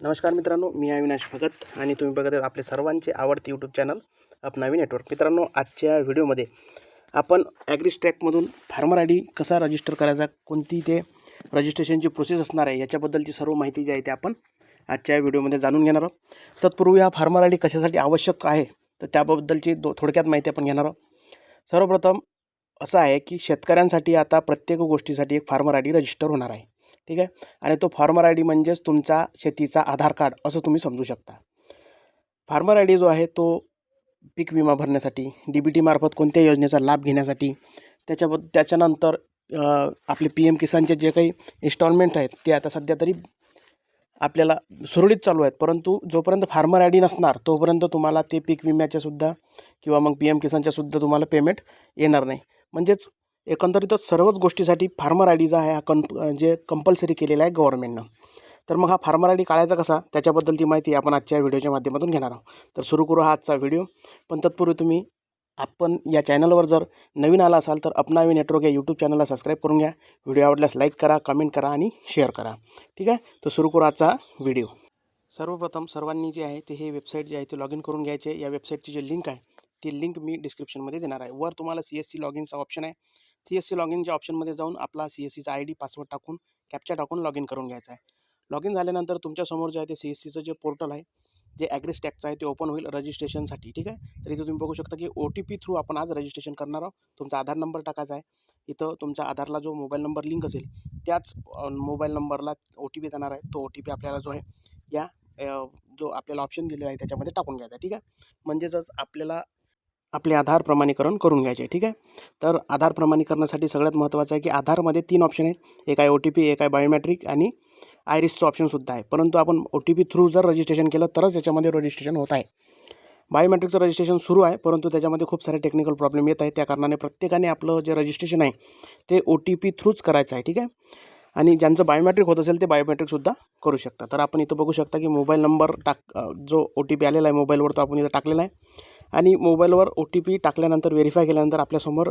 नमस्कार मित्रांनो मी अविनाश भगत आणि तुम्ही बघत आहात आपले सर्वांचे आवडते यूट्यूब चॅनल अपनावी नेटवर्क मित्रांनो आजच्या व्हिडिओमध्ये आपण ॲग्रिस्ट्रॅकमधून फार्मर आय डी कसा रजिस्टर करायचा कोणती ते रजिस्ट्रेशनची प्रोसेस असणार आहे याच्याबद्दलची सर्व माहिती जी आहे ते आपण आजच्या व्हिडिओमध्ये जाणून घेणार आहोत. तत्पूर्वी हा फार्मर आय डी कशासाठी आवश्यक आहे तर त्याबद्दलची दो थोडक्यात माहिती आपण घेणार आहोत. सर्वप्रथम असं आहे की शेतकऱ्यांसाठी आता प्रत्येक गोष्टीसाठी एक फार्मर आय डी रजिस्टर होणार आहे. ठीक आहे? आणि तो फार्मर आय डी म्हणजेच तुमचा शेतीचा आधार कार्ड असं तुम्ही समजू शकता. फार्मर आय डी जो आहे तो पीक विमा भरण्यासाठी डी बी टीमार्फत कोणत्या योजनेचा लाभ घेण्यासाठी त्याच्याब त्याच्यानंतर आपले पी एम किसानचे जे काही इन्स्टॉलमेंट आहेत ते आता सध्या तरी आपल्याला सुरळीत चालू आहेत. परंतु जोपर्यंत फार्मर आय डी नसणार तोपर्यंत तुम्हाला ते पीक विम्याच्यासुद्धा किंवा मग पी एम किसानच्यासुद्धा तुम्हाला पेमेंट येणार नाही. म्हणजेच एकंदरीतच सर्वच गोष्टीसाठी फार्मर आय डी आहे हा कन जे कंपल्सरी केलेला आहे गव्हर्नमेंटनं तर मग हा फार्मर आय डी काढायचा कसा? त्याच्याबद्दलची माहिती आपण आजच्या व्हिडिओच्या माध्यमातून घेणार आहोत. तर सुरू करू हा आजचा व्हिडिओ. पण तत्पूर्वी तुम्ही आपण या चॅनलवर जर नवीन आला असाल तर अपनावी नेटवर्क या यूट्यूब चॅनलला सबस्क्राईब करून घ्या. व्हिडिओ आवडल्यास लाईक करा कमेंट करा आणि शेअर करा. ठीक आहे? तर सुरू करू आजचा व्हिडिओ. सर्वप्रथम सर्वांनी जे आहे ते हे वेबसाईट जे आहे ते लॉग इन करून घ्यायचे. या वेबसाईटची जी लिंक आहे ती लिंक मी डिस्क्रिप्शनमध्ये देणार आहे. वर तुम्हाला सी एस सी लॉग इनचा ऑप्शन आहे. सी एस सी लॉग इनच्या ऑप्शनमध्ये जाऊन आपला सी एस सीचा आय डी पासवर्ड टाकून कॅप्चा टाकून लॉग इन करून घ्यायचा आहे. लॉग इन झाल्यानंतर तुमच्यासमोर जे आहे ते सी एस सीचं जे पोर्टल आहे जे ॲग्रेस ॲग्रिस्टॅकचं आहे ते ओपन होईल रजिस्ट्रेशनसाठी ठीक आहे? तर इथं तुम्ही बघू शकता की ओ टी पी थ्रू आपण आज रजिस्ट्रेशन करणार आहोत. तुमचा आधार नंबर टाकायचा आहे. इथं तुमचा आधारला जो मोबाईल नंबर लिंक असेल त्याच मोबाईल नंबरला ओ टी पी देणार आहे. तो ओ टी पी आपल्याला जो आहे या जो आपल्याला ऑप्शन दिलेला आहे त्याच्यामध्ये टाकून घ्यायचा आहे ठीक आहे? म्हणजेच आपल्याला आपले आधार प्रमाणीकरण करून घ्यायचे ठीक आहे? तर आधार प्रमाणीकरणासाठी सगळ्यात महत्त्वाचं आहे की आधारमध्ये तीन ऑप्शन आहेत. एक आहे ओ टी पी एक आहे बायोमॅट्रिक आणि आयरिसचं ऑप्शनसुद्धा आहे. परंतु आपण ओ टी पी थ्रू जर रजिस्ट्रेशन केलं तरच याच्यामध्ये रजिस्ट्रेशन होत आहे. बायोमॅट्रिकचं रजिस्ट्रेशन सुरू आहे परंतु त्याच्यामध्ये खूप सारे टेक्निकल प्रॉब्लेम येत आहे त्या कारणाने प्रत्येकाने आपलं जे रजिस्ट्रेशन आहे ते ओ टी पी थ्रूच करायचं आहे ठीक आहे? आणि ज्यांचं बायोमॅट्रिक होत असेल ते बायोमॅट्रिकसुद्धा करू शकता तर आपण इथं बघू शकता की मोबाईल नंबर टाक जो ओ टी पी आलेला आहे मोबाईलवर तो आपण इथं टाकलेला आहे. आणि मोबाईलवर ओ टी पी टाकल्यानंतर व्हेरीफाय केल्यानंतर आपल्यासमोर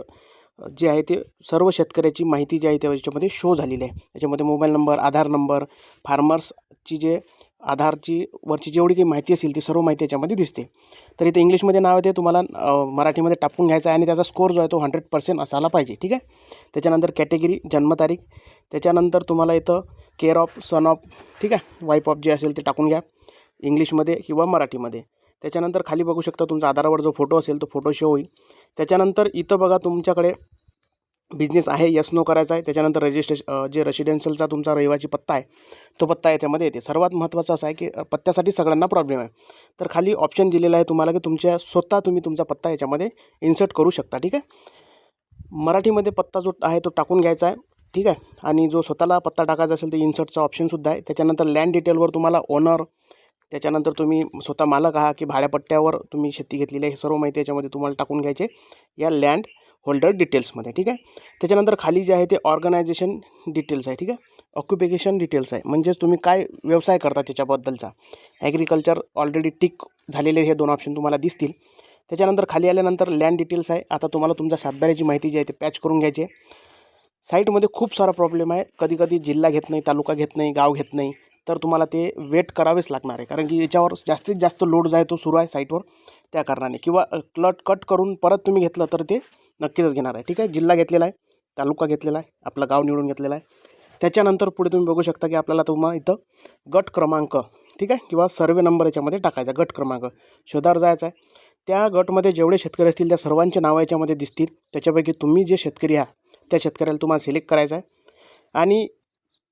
जे आहे ते सर्व शेतकऱ्याची माहिती जी आहे त्या याच्यामध्ये शो झालेली आहे. त्याच्यामध्ये मोबाईल नंबर आधार नंबर फार्मर्सची जे आधारची वरची जेवढी काही माहिती असेल ती सर्व माहिती याच्यामध्ये दिसते. तर इथे इंग्लिशमध्ये नाव आहे ते तुम्हाला मराठीमध्ये टाकून घ्यायचं आहे आणि त्याचा स्कोर जो आहे तो हंड्रेड पर्सेंट असायला पाहिजे ठीक आहे? त्याच्यानंतर कॅटेगरी जन्मतारीख त्याच्यानंतर तुम्हाला इथं केअर ऑफ सन ऑफ ठीक आहे? वाईफ ऑफ जे असेल ते टाकून घ्या. इंग्लिशमध्ये किंवा मराठीमध्ये. त्याच्यानंतर खाली बघू शकता तुमचा आधारावर जो फोटो असेल तो फोटो शो होईल. त्याच्यानंतर इथं बघा तुमच्याकडे बिझनेस आहे यस नो करायचा आहे. त्याच्यानंतर रजिस्ट्रेशन जे रेसिडेन्शियलचा तुमचा रहिवाची पत्ता आहे तो पत्ता याच्यामध्ये येते. सर्वात महत्त्वाचं असं आहे की पत्त्यासाठी सगळ्यांना प्रॉब्लेम आहे. तर खाली ऑप्शन दिलेला आहे तुम्हाला की तुमच्या स्वतः तुम्ही तुमचा पत्ता याच्यामध्ये इन्सर्ट करू शकता ठीक आहे? मराठीमध्ये पत्ता जो आहे तो टाकून घ्यायचा आहे ठीक आहे? आणि जो स्वतःला पत्ता टाकायचा असेल तर इन्सर्टचा ऑप्शनसुद्धा आहे. त्याच्यानंतर लँड डिटेलवर तुम्हाला ओनर त्याच्यानंतर तुम्ही स्वतः मालक आहात की भाड्यापट्ट्यावर तुम्ही शेती घेतलेली आहे हे सर्व माहिती याच्यामध्ये तुम्हाला टाकून घ्यायचे या लँड होल्डर डिटेल्समध्ये ठीक आहे? त्याच्यानंतर खाली जे आहे ते ऑर्गनायझेशन डिटेल्स आहे ठीक आहे? ऑक्युपेशन डिटेल्स आहे. म्हणजेच तुम्ही काय व्यवसाय करता त्याच्याबद्दलचा? ॲग्रिकल्चर ऑलरेडी टिक झालेले हे दोन ऑप्शन तुम्हाला दिसतील. त्याच्यानंतर खाली आल्यानंतर लँड डिटेल्स आहे. आता तुम्हाला तुमच्या सातबाऱ्याची माहिती जी आहे ते पॅच करून घ्यायची आहे. साईटमध्ये खूप सारा प्रॉब्लेम आहे. कधी कधी जिल्हा घेत नाही तालुका घेत नाही गाव घेत नाही. तर तुम्हाला ते वेट करावेच लागणार आहे. कारण की याच्यावर जास्तीत जास्त लोड जो आहे तो सुरू आहे साईटवर त्या कारणाने. किंवा क्लट कट करून परत तुम्ही घेतलं तर ते नक्कीच घेणार आहे. ठीक आहे? जिल्हा घेतलेला आहे तालुका घेतलेला आहे आपलं गाव निवडून घेतलेला आहे. त्याच्यानंतर पुढे तुम्ही बघू शकता की आपल्याला तुम्हाला इथं गट क्रमांक ठीक आहे? किंवा सर्वे नंबर याच्यामध्ये टाकायचा गट क्रमांक. शोधावर जायचा आहे. त्या गटमध्ये जेवढे शेतकरी असतील त्या सर्वांचे नावं याच्यामध्ये दिसतील. त्याच्यापैकी तुम्ही जे शेतकरी आहात त्या शेतकऱ्याला तुम्हाला सिलेक्ट करायचं आहे. आणि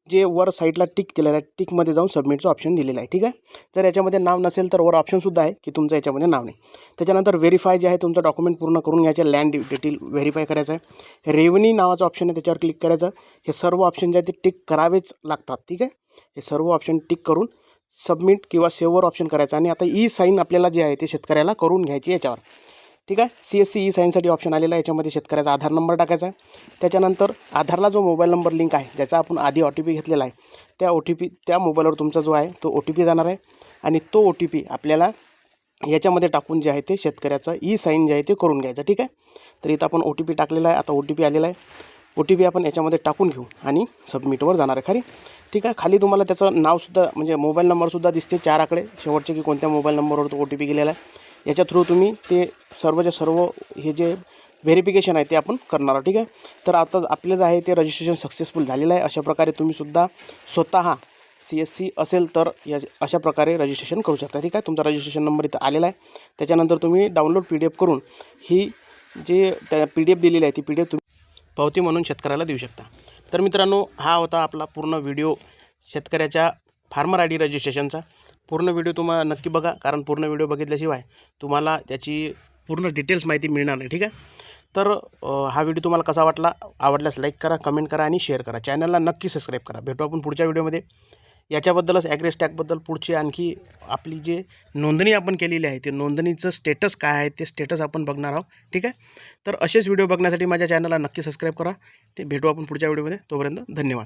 जे वर साईडला टिक दिलेलं आहे टिकमध्ये जाऊन सबमिटचं ऑप्शन दिलेलं आहे ठीक आहे? जर याच्यामध्ये नाव नसेल तर वर ऑप्शनसुद्धा आहे की तुमचं याच्यामध्ये नाव नाही. त्याच्यानंतर व्हेरीफाय जे आहे तुमचं डॉक्युमेंट पूर्ण करून घ्यायचं लँड डिटेल व्हेरीफाय करायचं आहे. रेव्हन्यू नावाचं ऑप्शन आहे त्याच्यावर क्लिक करायचं हे सर्व ऑप्शन जे आहे ते टिक करावेच लागतात ठीक आहे? हे सर्व ऑप्शन टिक करून सबमिट किंवा सेवर ऑप्शन करायचं आणि आता ई साईन आपल्याला जे आहे ते शेतकऱ्याला करून घ्यायची याच्यावर. ठीक आहे? सी एस सी ई साईनसाठी ऑप्शन आलेला आहे. याच्यामध्ये शेतकऱ्याचा आधार नंबर टाकायचा आहे. त्याच्यानंतर आधारला जो मोबाईल नंबर लिंक आहे ज्याचा आपण आधी ओ टी पी घेतलेला आहे त्या ओ टी पी त्या मोबाईलवर तुमचा जो आहे तो ओ टी पी जाणार आहे. आणि तो ओ टी पी आपल्याला याच्यामध्ये टाकून जे आहे ते शेतकऱ्याचं ई साईन जे आहे ते करून घ्यायचं ठीक आहे? तर इथं आपण ओ टी पी टाकलेला आहे. आता ओ टी पी आलेला आहे. ओ टी पी आपण याच्यामध्ये टाकून घेऊ आणि सबमिटवर जाणार आहे खाली ठीक आहे? खाली तुम्हाला त्याचं नावसुद्धा म्हणजे मोबाईल नंबरसुद्धा दिसते चार आकडे शेवटचे की कोणत्या मोबाईल नंबरवर तो ओ टी पी गेलेला आहे. याच्या थ्रू तुम्ही ते सर्वच्या सर्व हे जे व्हेरिफिकेशन आहे ते आपण करणार आहोत ठीक आहे? तर आता आपलं जे आहे ते रजिस्ट्रेशन सक्सेसफुल झालेलं आहे. अशा प्रकारे तुम्ही सुद्धा स्वतः सी एस सी असेल तर या अशा प्रकारे रजिस्ट्रेशन करू शकता ठीक आहे? तुमचा रजिस्ट्रेशन नंबर इथं आलेला आहे. त्याच्यानंतर तुम्ही डाउनलोड पी डी एफ करून ही जे त्या पी डी एफ दिलेली आहे ती पी डी एफ तुम्ही पावती म्हणून शेतकऱ्याला देऊ शकता. तर मित्रांनो हा होता आपला पूर्ण व्हिडिओ शेतकऱ्याच्या फार्मर आय डी रजिस्ट्रेशनचा पूर्ण व्हिडिओ तुम्हाला नक्की बघा. कारण पूर्ण व्हिडिओ बघितल्याशिवाय तुम्हाला त्याची पूर्ण डिटेल्स माहिती मिळणार नाही. ठीक आहे? तर हा व्हिडिओ तुम्हाला कसा वाटला? आवडल्यास लाईक करा कमेंट करा आणि शेअर करा. चॅनलला नक्की सबस्क्राईब करा. भेटू आपण पुढच्या व्हिडिओमध्ये याच्याबद्दलच ॲग्रेस्टॅकबद्दल पुढची आणखी आपली जे नोंदणी आपण केलेली आहे ते नोंदणीचं स्टेटस काय आहे ते स्टेटस आपण बघणार आहोत. ठीक आहे? तर असेच व्हिडिओ बघण्यासाठी माझ्या चॅनलला नक्की सबस्क्राईब करा. ते भेटू आपण पुढच्या व्हिडिओमध्ये तोपर्यंत धन्यवाद.